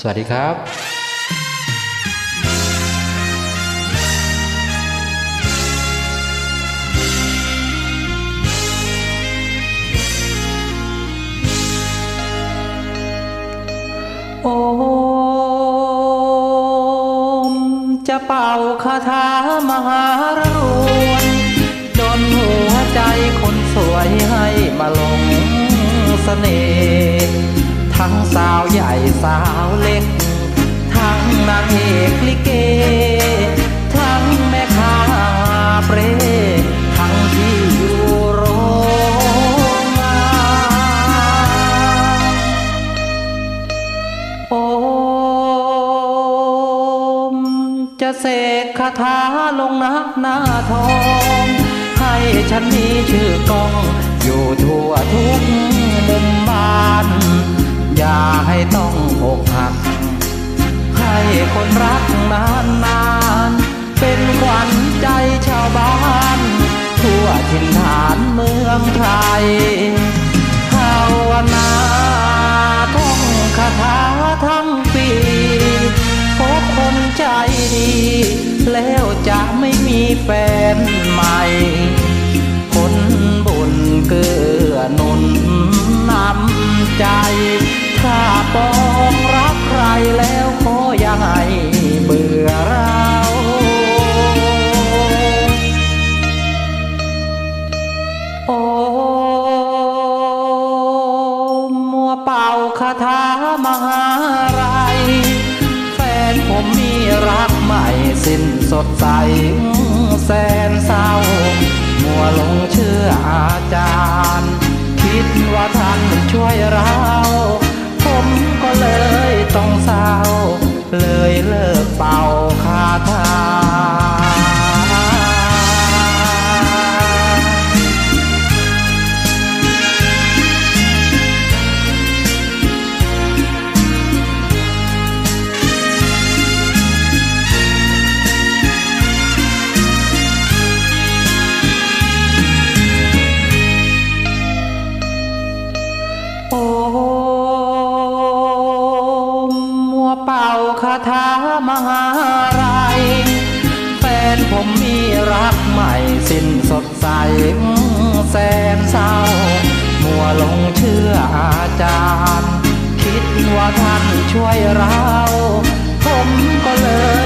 สวัสดีครับโอม จะเป่าคาถามหารวนจนหัวใจคนสวยให้มาลงเสน่ห์ สาวเล็ก ทั้งนางเอกลิเก ทั้งแม่ค้าเปรทั้งที่อยู่โรงงานโอมจะเสกคาถาลงนักหน้าทอง ให้ฉันมีชื่อกอง อยู่ทั่วทุกมุมบ้าน คนรักนานนาน เป็นขวัญใจชาวบ้าน ทั่วถิ่นฐานเมืองไทยภาวนาท่องคาถาทั้งปีพบคนใจดี แล้วจะไม่มีแฟนใหม่คนบุญเกื้อหนุนนำใจถ้าปอามหาไรยแฟนผมมีรักใหม่สิ้นสดใสแสนเศร้า มัวหลงเชื่ออาจารย์ คิดว่าท่านช่วยเรา เป่าคาถามหาไรยแฟนผมมีรักใหม่สิ้นสดใสแสนเศร้า มัวหลงเชื่ออาจารย์ คิดว่าท่านช่วยเรา ผมก็เลย